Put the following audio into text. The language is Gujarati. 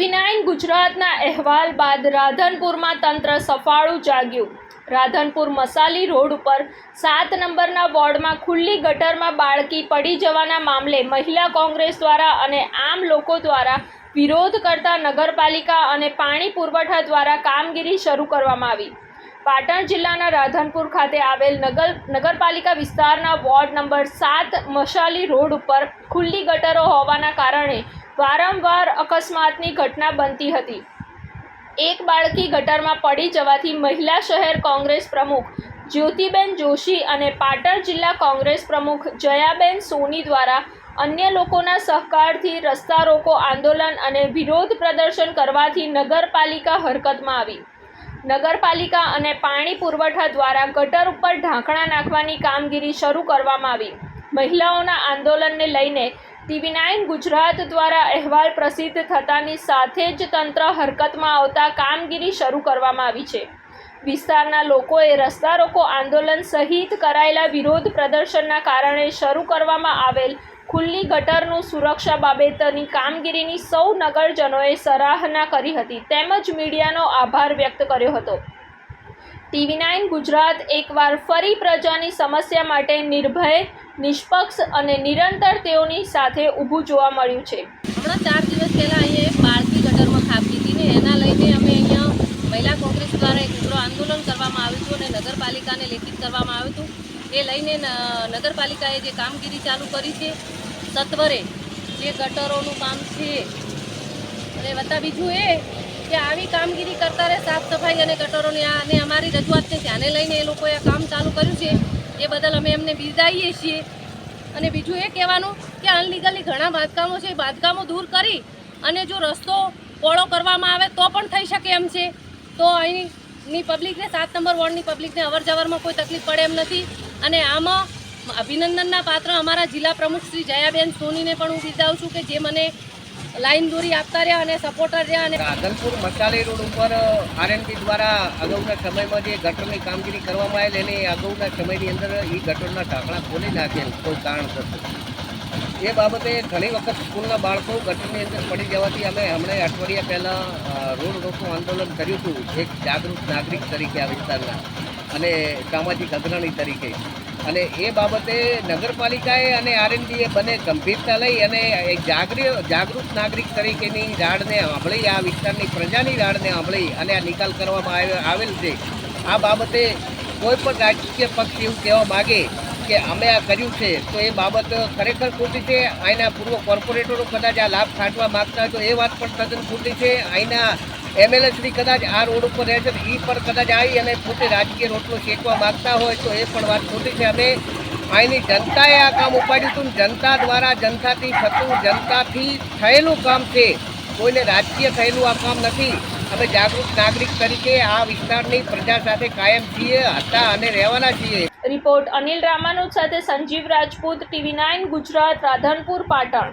ટીવી નાઇન ગુજરાતના અહેવાલ બાદ રાધનપુરમાં તંત્ર સફાળું જાગ્યું. રાધનપુર મસાલી રોડ ઉપર સાત નંબરના વોર્ડમાં ખુલ્લી ગટરમાં બાળકી પડી જવાના મામલે મહિલા કોંગ્રેસ દ્વારા અને આમ લોકો દ્વારા વિરોધ કરતા નગરપાલિકા અને પાણી પુરવઠા દ્વારા કામગીરી શરૂ કરવામાં આવી. પાટણ જિલ્લાના રાધનપુર ખાતે આવેલ નગર નગરપાલિકા વિસ્તારના વોર્ડ નંબર સાત મશાલી રોડ ઉપર ખુલ્લી ગટરો હોવાના કારણે વારંવાર અકસ્માતની ઘટના બનતી હતી. એક બાળકી ગટરમાં પડી જવાથી મહિલા શહેર કોંગ્રેસ પ્રમુખ જ્યોતિબેન જોશી અને પાટણ જિલ્લા કોંગ્રેસ પ્રમુખ જયાબેન સોની દ્વારા અન્ય લોકોના સહકારથી રસ્તા રોકો આંદોલન અને વિરોધ પ્રદર્શન કરવાથી નગરપાલિકા હરકતમાં આવી. નગરપાલિકા અને પાણી પુરવઠા દ્વારા ગટર ઉપર ઢાંકણા નાખવાની કામગીરી શરૂ કરવામાં આવી. મહિલાઓના આંદોલનને લઈને ટીવી નાઇન ગુજરાત દ્વારા અહેવાલ પ્રસિદ્ધ થતાની સાથે જ તંત્ર હરકતમાં આવતા કામગીરી શરૂ કરવામાં આવી છે. વિસ્તારના લોકોએ રસ્તા રોકો આંદોલન સહિત કરાયેલા વિરોધ પ્રદર્શનના કારણે શરૂ કરવામાં આવેલ ખુલ્લી ગટરનું સુરક્ષા બાબતની કામગીરીની સૌ નગરજનોએ સરાહના કરી હતી. તેમજ મીડિયાનો આભાર વ્યક્ત કર્યો હતો. ટીવી નાઇન ગુજરાત એકવાર ફરી પ્રજાની સમસ્યા માટે નિર્ભય, નિષ્પક્ષ અને નિરંતર તેઓની સાથે ઊભું જોવા મળ્યું છે. હમણાં ચાર દિવસ પહેલાં અહીંયા બાળકી ગટરમાં ખાબકી હતી ને એના લઈને અમે અહીંયા મહિલા કોંગ્રેસ દ્વારા એક ઉગ્ર આંદોલન કરવામાં આવ્યું હતું અને નગરપાલિકાને લેખિત કરવામાં આવ્યું હતું. એ લઈને નગરપાલિકાએ જે કામગીરી ચાલુ કરી છે, સત્વરે જે ગટરોનું કામ છે, અને વત્તા બીજું એ કે આવી કામગીરી કરતા રહે, સાફ સફાઈ અને ગટરોની અને અમારી રજૂઆતને ધ્યાને લઈને એ લોકોએ કામ ચાલુ કર્યું છે. એ બદલ અમે એમને બિરદાવીએ છીએ. અને બીજું એ કહેવાનું કે અનલીગલી ઘણા બાંધકામો છે, એ બાંધકામો દૂર કરી અને જો રસ્તો પોળો કરવામાં આવે તો પણ થઈ શકે એમ છે. તો અહીંની પબ્લિકને, સાત નંબર વોર્ડની પબ્લિકને અવર જવરમાં કોઈ તકલીફ પડે એમ નથી. અને આમાં અભિનંદનના પાત્ર અમારા જિલ્લા પ્રમુખ શ્રી જયાબેન સોનીને પણ હું બિરદાવું છું કે જે મને લાઈન દોરી આપતા રહ્યા અને સપોર્ટર રહ્યા અને રાધનપુર મસાલી રોડ ઉપર આરએનબી દ્વારા અગાઉના સમયમાં જે ગટરની કામગીરી કરવામાં આવેલ, એને અગાઉના સમયની અંદર એ ગટરના ઢાંકણા ખોલી નાખેલ કોઈ કારણસર. એ બાબતે ઘણી વખત સ્કૂલના બાળકો ગટરની અંદર પડી જવાથી અમે હમણાં અઠવાડિયા પહેલાં રોડ રોકો આંદોલન કર્યું હતું, એક જાગૃત નાગરિક તરીકે આ વિસ્તારના. અને સામાજિક અગ્રણી તરીકે. અને એ બાબતે નગરપાલિકાએ અને આરએનડીએ બંને ગંભીરતા લઈ અને એક જાગૃ જાગૃત નાગરિક તરીકેની રાડને સાંભળી, આ વિસ્તારની પ્રજાની રાડને સાંભળી અને આ નિકાલ કરવામાં આવે- આવેલ છે. આ બાબતે કોઈ પણ રાજકીય પક્ષ એવું કહેવા માગે કે અમે આ કર્યું છે, તો એ બાબત ખરેખર ખોટી છે. અહીંના પૂર્વ કોર્પોરેટરો કદાચ આ લાભ છાંટવા માગતા હોય તો એ વાત પણ તદ્દન ખોટી છે. અહીંના એમએલએ શ્રી કદાચ આ રોડ ઉપર રહે છે એ પણ કદાચ આવી અને પોતે રાજકીય રોટલો શેકવા માગતા હોય તો એ પણ વાત ખોટી છે. અમે અહીંની જનતાએ આ કામ ઉપાડ્યું હતું જનતા દ્વારા જનતાથી થતું, જનતાથી થયેલું કામ છે. કોઈને રાજકીય થયેલું આ કામ નથી. અમે જાગૃત નાગરિક તરીકે આ વિસ્તારની પ્રજા સાથે કાયમ છીએ, હતા અને રહેવાના છીએ. રિપોર્ટ અનિલ રામાનુજ સાથે સંજીવ રાજપૂત, ટીવી નાઇન ગુજરાત, રાધનપુર, પાટણ.